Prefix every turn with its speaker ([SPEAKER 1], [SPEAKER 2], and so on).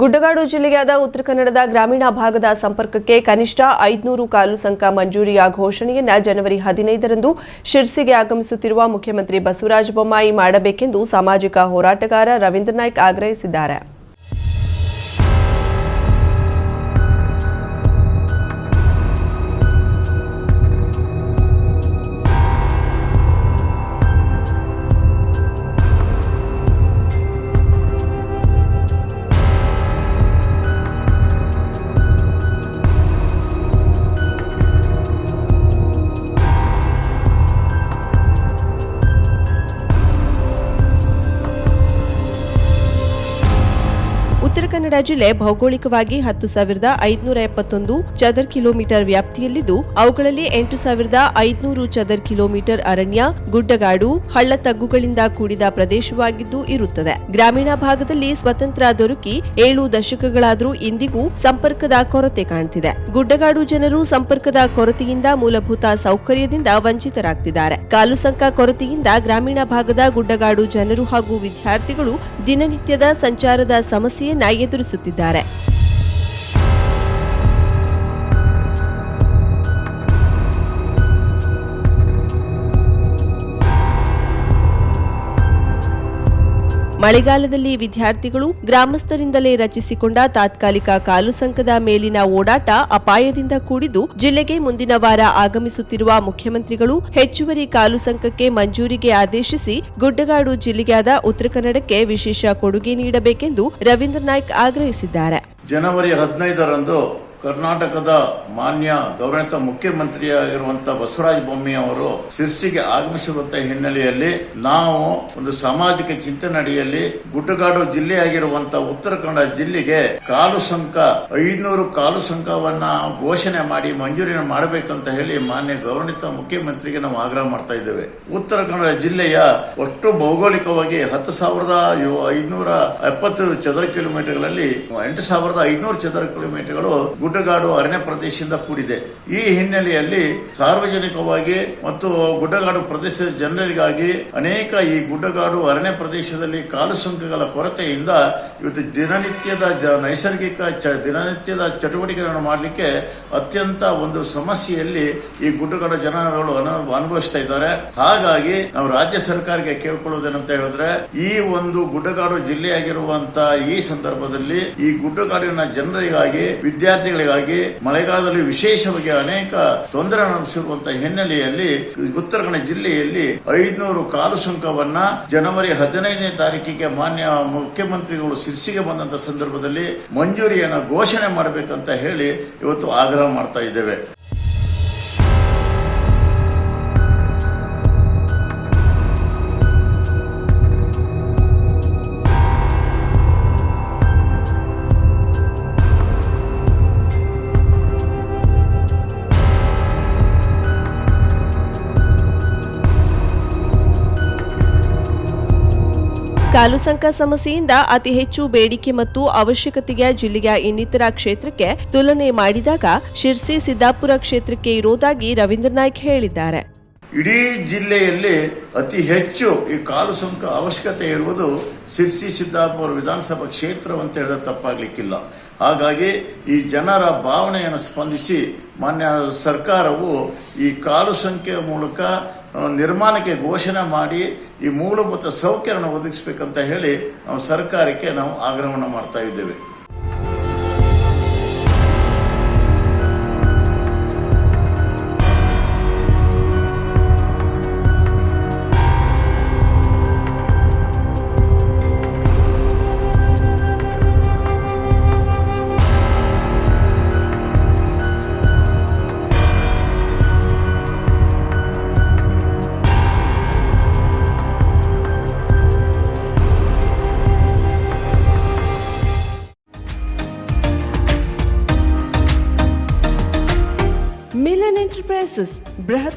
[SPEAKER 1] ಗುಡ್ಡಗಾಡು ಜಿಲ್ಲೆಯಾದ ಉತ್ತರ ಕನ್ನಡದ ಗ್ರಾಮೀಣ ಭಾಗದ ಸಂಪರ್ಕಕ್ಕೆ ಕನಿಷ್ಠ ಐದುನೂರು ಕಾಲು ಸಂಕ ಮಂಜೂರಿಯ ಘೋಷಣೆಯನ್ನ ಜನವರಿ ಹದಿನೈದರಂದು ಶಿರ್ಸಿಗೆ ಆಗಮಿಸುತ್ತಿರುವ ಮುಖ್ಯಮಂತ್ರಿ ಬಸವರಾಜ ಬೊಮ್ಮಾಯಿ ಮಾಡಬೇಕೆಂದು ಸಾಮಾಜಿಕ ಹೋರಾಟಗಾರ ರವೀಂದ್ರ ನಾಯ್ಕ್ ಆಗ್ರಹಿಸಿದ್ದಾರೆ. ಕನ್ನಡ ಜಿಲ್ಲೆ ಭೌಗೋಳಿಕವಾಗಿ ಹತ್ತು ಸಾವಿರದ ಐದುನೂರ ಎಪ್ಪತ್ತೊಂದು ಚದರ್ ಕಿಲೋಮೀಟರ್ ವ್ಯಾಪ್ತಿಯಲ್ಲಿದ್ದು, ಅವುಗಳಲ್ಲಿ ಎಂಟು ಸಾವಿರದ ಐದುನೂರು ಚದರ್ ಕಿಲೋಮೀಟರ್ ಅರಣ್ಯ, ಗುಡ್ಡಗಾಡು ಹಳ್ಳ ತಗ್ಗುಗಳಿಂದ ಕೂಡಿದ ಪ್ರದೇಶವಾಗಿದ್ದು ಇರುತ್ತದೆ. ಗ್ರಾಮೀಣ ಭಾಗದಲ್ಲಿ ಸ್ವತಂತ್ರ ದೊರಕಿ ಏಳು ದಶಕಗಳಾದರೂ ಇಂದಿಗೂ ಸಂಪರ್ಕದ ಕೊರತೆ ಕಾಣ್ತಿದೆ. ಗುಡ್ಡಗಾಡು ಜನರು ಸಂಪರ್ಕದ ಕೊರತೆಯಿಂದ ಮೂಲಭೂತ ಸೌಕರ್ಯದಿಂದ ವಂಚಿತರಾಗ್ತಿದ್ದಾರೆ. ಕಾಲು ಸಂಕ ಕೊರತೆಯಿಂದ ಗ್ರಾಮೀಣ ಭಾಗದ ಗುಡ್ಡಗಾಡು ಜನರು ಹಾಗೂ ವಿದ್ಯಾರ್ಥಿಗಳು ದಿನನಿತ್ಯದ ಸಂಚಾರದ ಸಮಸ್ಯೆಯನ್ನ ಎದುರಿಸುತ್ತಿದ್ದಾರೆ. ಮಳೆಗಾಲದಲ್ಲಿ ವಿದ್ಯಾರ್ಥಿಗಳು ಗ್ರಾಮಸ್ಥರಿಂದಲೇ ರಚಿಸಿಕೊಂಡ ತಾತ್ಕಾಲಿಕ ಕಾಲು ಸಂಕದ ಮೇಲಿನ ಓಡಾಟ ಅಪಾಯದಿಂದ ಕೂಡಿದ್ದು, ಜಿಲ್ಲೆಗೆ ಮುಂದಿನ ವಾರ ಆಗಮಿಸುತ್ತಿರುವ ಮುಖ್ಯಮಂತ್ರಿಗಳು ಹೆಚ್ಚುವರಿ ಕಾಲು ಸಂಕಕ್ಕೆ ಮಂಜೂರಿಗೆ ಆದೇಶಿಸಿ ಗುಡ್ಡಗಾಡು ಜಿಲ್ಲೆಯಾದ ಉತ್ತರ ಕನ್ನಡಕ್ಕೆ ವಿಶೇಷ ಕೊಡುಗೆ ನೀಡಬೇಕೆಂದು ರವೀಂದ್ರ ನಾಯ್ಕ್ ಆಗ್ರಹಿಸಿದ್ದಾರೆ.
[SPEAKER 2] ಜನವರಿ ಹದಿನೈದರಂದು ಕರ್ನಾಟಕದ ಮಾನ್ಯ ಗೌರವಿತ ಮುಖ್ಯಮಂತ್ರಿಯಾಗಿರುವಂತಹ ಬಸವರಾಜ ಬೊಮ್ಮಿ ಅವರು ಶಿರ್ಸಿಗೆ ಆಗಮಿಸಿರುವಂತಹ ಹಿನ್ನೆಲೆಯಲ್ಲಿ ನಾವು ಒಂದು ಸಾಮಾಜಿಕ ಚಿಂತನೆ ಅಡಿಯಲ್ಲಿ ಗುಡ್ಡಗಾಡು ಜಿಲ್ಲೆಯಾಗಿರುವಂತಹ ಉತ್ತರ ಕನ್ನಡ ಜಿಲ್ಲೆಗೆ ಕಾಲು ಸಂಕ, ಐನೂರು ಕಾಲು ಸಂಕವನ್ನ ಘೋಷಣೆ ಮಾಡಿ ಮಂಜೂರಿ ಮಾಡಬೇಕಂತ ಹೇಳಿ ಮಾನ್ಯ ಗೌರವಿತ ಮುಖ್ಯಮಂತ್ರಿಗೆ ನಾವು ಆಗ್ರಹ ಮಾಡ್ತಾ ಇದ್ದೇವೆ. ಉತ್ತರ ಕನ್ನಡ ಜಿಲ್ಲೆಯ ಒಟ್ಟು ಭೌಗೋಳಿಕವಾಗಿ ಹತ್ತು ಸಾವಿರದ ಐನೂರ ಎಪ್ಪತ್ತು ಚದರ ಕಿಲೋಮೀಟರ್ಗಳಲ್ಲಿ ಎಂಟು ಸಾವಿರದ ಐನೂರು ಚದರ ಕಿಲೋಮೀಟರ್ಗಳು ಗುಡ್ಡಗಾಡು ಅರಣ್ಯ ಪ್ರದೇಶದಿಂದ ಕೂಡಿದೆ. ಈ ಹಿನ್ನೆಲೆಯಲ್ಲಿ ಸಾರ್ವಜನಿಕವಾಗಿ ಮತ್ತು ಗುಡ್ಡಗಾಡು ಪ್ರದೇಶದ ಜನರಿಗಾಗಿ ಅನೇಕ ಈ ಗುಡ್ಡಗಾಡು ಅರಣ್ಯ ಪ್ರದೇಶದಲ್ಲಿ ಕಾಲು ಸುಂಕಗಳ ಕೊರತೆಯಿಂದ ಇವತ್ತು ದಿನನಿತ್ಯದ ನೈಸರ್ಗಿಕ ದಿನನಿತ್ಯದ ಚಟುವಟಿಕೆಗಳನ್ನು ಮಾಡಲಿಕ್ಕೆ ಅತ್ಯಂತ ಒಂದು ಸಮಸ್ಯೆಯಲ್ಲಿ ಈ ಗುಡ್ಡಗಾಡು ಜನಗಳು ಅನು- ಅನುಭವಿಸ್ತಾ ಇದ್ದಾರೆ. ಹಾಗಾಗಿ ನಾವು ರಾಜ್ಯ ಸರ್ಕಾರಕ್ಕೆ ಕೇಳ್ಕೊಳ್ಳೋದೇನಂತ ಹೇಳಿದ್ರೆ, ಈ ಒಂದು ಗುಡ್ಡಗಾಡು ಜಿಲ್ಲೆಯಾಗಿರುವಂತಹ ಈ ಸಂದರ್ಭದಲ್ಲಿ ಈ ಗುಡ್ಡಗಾಡಿನ ಜನರಿಗಾಗಿ ವಿದ್ಯಾರ್ಥಿಗಳಿಗಾಗಿ ಮಳೆಗಾಲದಲ್ಲಿ ವಿಶೇಷವಾಗಿ ಅನೇಕ ತೊಂದರೆ ಅನುಭವಿಸಿರುವಂತಹ ಹಿನ್ನೆಲೆಯಲ್ಲಿ ಉತ್ತರ ಕನ್ನಡ ಜಿಲ್ಲೆಯಲ್ಲಿ ಐದುನೂರು ಕಾಲು ಸುಂಕವನ್ನ ಜನವರಿ ಹದಿನೈದನೇ ತಾರೀಕಿಗೆ ಮಾನ್ಯ ಮುಖ್ಯಮಂತ್ರಿಗಳು ಶಿರ್ಸಿಗೆ ಬಂದಂತ ಸಂದರ್ಭದಲ್ಲಿ ಮಂಜೂರಿಯನ್ನು ಘೋಷಣೆ ಮಾಡಬೇಕಂತ ಹೇಳಿ ಇವತ್ತು ಆಗ್ರಹ ಮಾಡ್ತಾ ಇದ್ದೇವೆ.
[SPEAKER 1] ಕಾಲು ಸಂಕ ಸಮಸ್ಯೆಯಿಂದ ಅತಿ ಹೆಚ್ಚು ಬೇಡಿಕೆ ಮತ್ತು ಅವಶ್ಯಕತೆಗೆ ಜಿಲ್ಲೆಯ ಇನ್ನಿತರ ಕ್ಷೇತ್ರಕ್ಕೆ ತುಲನೆ ಮಾಡಿದಾಗ ಶಿರ್ಸಿ ಸಿದ್ದಾಪುರ ಕ್ಷೇತ್ರಕ್ಕೆ ಇರೋದಾಗಿ ರವೀಂದ್ರ ನಾಯ್ಕ್ ಹೇಳಿದ್ದಾರೆ.
[SPEAKER 2] ಇಡೀ ಜಿಲ್ಲೆಯಲ್ಲಿ ಅತಿ ಹೆಚ್ಚು ಈ ಕಾಲು ಸುಂಕ ಅವಶ್ಯಕತೆ ಇರುವುದು ಶಿರ್ಸಿ ಸಿದ್ದಾಪುರ ವಿಧಾನಸಭಾ ಕ್ಷೇತ್ರ ಅಂತ ಹೇಳಿದ್ರೆ ತಪ್ಪಾಗ್ಲಿಕ್ಕಿಲ್ಲ. ಹಾಗಾಗಿ ಈ ಜನರ ಭಾವನೆಯನ್ನು ಸ್ಪಂದಿಸಿ ಮಾನ್ಯ ಸರ್ಕಾರವು ಈ ಕಾಲು ಸಂಖ್ಯೆಯ ಮೂಲಕ ನಿರ್ಮಾಣಕ್ಕೆ ಘೋಷಣೆ ಮಾಡಿ ಈ ಮೂಲಭೂತ ಸೌಕರ್ಯವನ್ನು ಒದಗಿಸಬೇಕಂತ ಹೇಳಿ ನಾವು ಸರ್ಕಾರಕ್ಕೆ ನಾವು ಆಗ್ರಹವನ್ನು ಮಾಡ್ತಾ ಇದ್ದೇವೆ.